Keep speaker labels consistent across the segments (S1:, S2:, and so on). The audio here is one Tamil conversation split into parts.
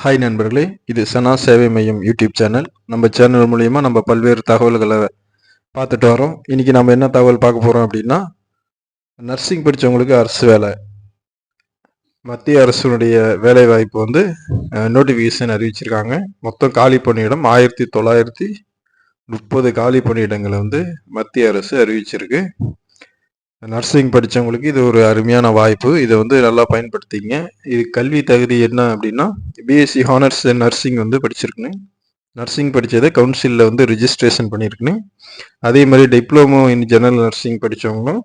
S1: ஹாய் நண்பர்களே. இது சனா சேவை மையம் யூடியூப் சேனல். நம்ம சேனல் மூலிமா நம்ம பல்வேறு தகவல்களை பார்த்துட்டு வரோம். இன்றைக்கி நம்ம என்ன தகவல் பார்க்க போகிறோம் அப்படின்னா நர்சிங் படித்தவங்களுக்கு அரசு வேலை. மத்திய அரசுடைய வேலை வாய்ப்பு வந்து நோட்டிஃபிகேஷன் அறிவிச்சிருக்காங்க. மொத்தம் காலி பணியிடம் ஆயிரத்தி தொள்ளாயிரத்தி முப்பது காலி பணியிடங்களை வந்து மத்திய அரசு அறிவிச்சிருக்கு. நர்சிங் படித்தவங்களுக்கு இது ஒரு அருமையான வாய்ப்பு. இதை வந்து நல்லா பயன்படுத்திங்க இது கல்வி தகுதி என்ன அப்படின்னா பிஎஸ்சி ஹானர்ஸ் நர்சிங் வந்து படிச்சிருக்குன்னு நர்சிங் படித்ததை கவுன்சிலில் வந்து ரிஜிஸ்ட்ரேஷன் பண்ணியிருக்குன்னு அதே மாதிரி டிப்ளமோ இன் ஜெனரல் நர்சிங் படித்தவங்களும்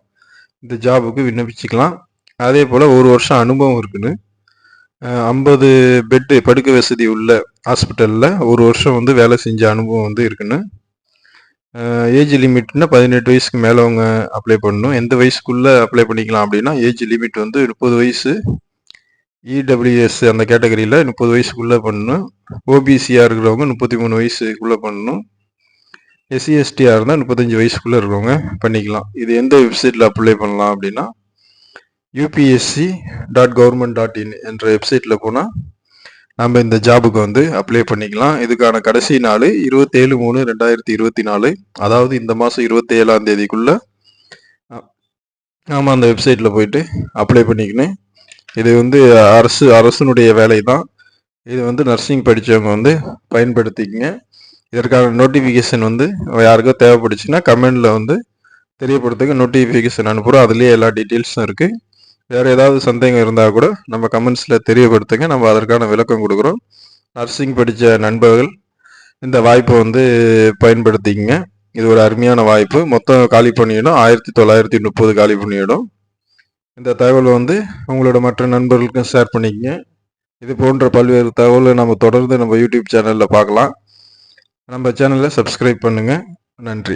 S1: இந்த ஜாபுக்கு விண்ணப்பிச்சுக்கலாம். அதே போல் ஒரு வருஷம் அனுபவம் இருக்குன்னு. ஐம்பது பெட்டு படுக்க வசதி உள்ள ஹாஸ்பிட்டலில் ஒரு வருஷம் வந்து வேலை செஞ்ச அனுபவம் வந்து இருக்குன்னு. ஏஜ் லிமிட்னா பதினெட்டு வயசுக்கு அவங்க அப்ளை பண்ணணும். எந்த வயசுக்குள்ளே அப்ளை பண்ணிக்கலாம் அப்படின்னா ஏஜ் லிமிட் வந்து முப்பது வயசு இடபிள்யூஎஸ் அந்த கேட்டகரியில் முப்பது வயசுக்குள்ளே பண்ணணும். ஓபிசியாக இருக்கிறவங்க முப்பத்தி மூணு வயசுக்குள்ளே பண்ணணும். எஸ்சிஎஸ்டியாக இருந்தால் முப்பத்தஞ்சு வயசுக்குள்ளே இருக்கிறவங்க பண்ணிக்கலாம். இது எந்த வெப்சைட்டில் அப்ளை பண்ணலாம் அப்படின்னா UPSC dot government dot in என்ற வெப்சைட்டில் போனால் நம்ம இந்த ஜாபுக்கு வந்து அப்ளை பண்ணிக்கலாம். இதுக்கான கடைசி நாள் இருபத்தேழு மூணு ரெண்டாயிரத்தி இருபத்தி நாலு. அதாவது இந்த மாதம் இருபத்தேழாம் தேதிக்குள்ள நாம் அந்த வெப்சைட்டில் போயிட்டு அப்ளை பண்ணிக்கணும் இது வந்து அரசு அரசனுடைய வேலை தான் இது வந்து நர்சிங் படித்தவங்க வந்து பயன்படுத்திக்கங்க. இதற்கான நோட்டிஃபிகேஷன் வந்து யாருக்கோ தேவைப்படுச்சுன்னா கமெண்டில் வந்து தெரியப்படுறதுக்கு நோட்டிஃபிகேஷன் அனுப்புகிறோம் அதுலேயே எல்லா டீட்டெயில்ஸும் இருக்குது வேறு ஏதாவது சந்தேகம் இருந்தால் கூட நம்ம கமெண்ட்ஸில் தெரியப்படுத்துங்க. நம்ம அதற்கான விளக்கம் கொடுக்குறோம். நர்சிங் படித்த நண்பர்கள் இந்த வாய்ப்பை வந்து பயன்படுத்திக்கங்க. இது ஒரு அருமையான வாய்ப்பு. மொத்தம் காலி பண்ணியிடும் ஆயிரத்தி தொள்ளாயிரத்தி முப்பது காலி பண்ணிடும் இந்த தகவலை வந்து உங்களோட மற்ற நண்பர்களுக்கும் ஷேர் பண்ணிக்கங்க. இது போன்ற பல்வேறு தகவலை நம்ம தொடர்ந்து நம்ம யூடியூப் சேனலில் பார்க்கலாம். நம்ம சேனலை சப்ஸ்கிரைப் பண்ணுங்கள் நன்றி.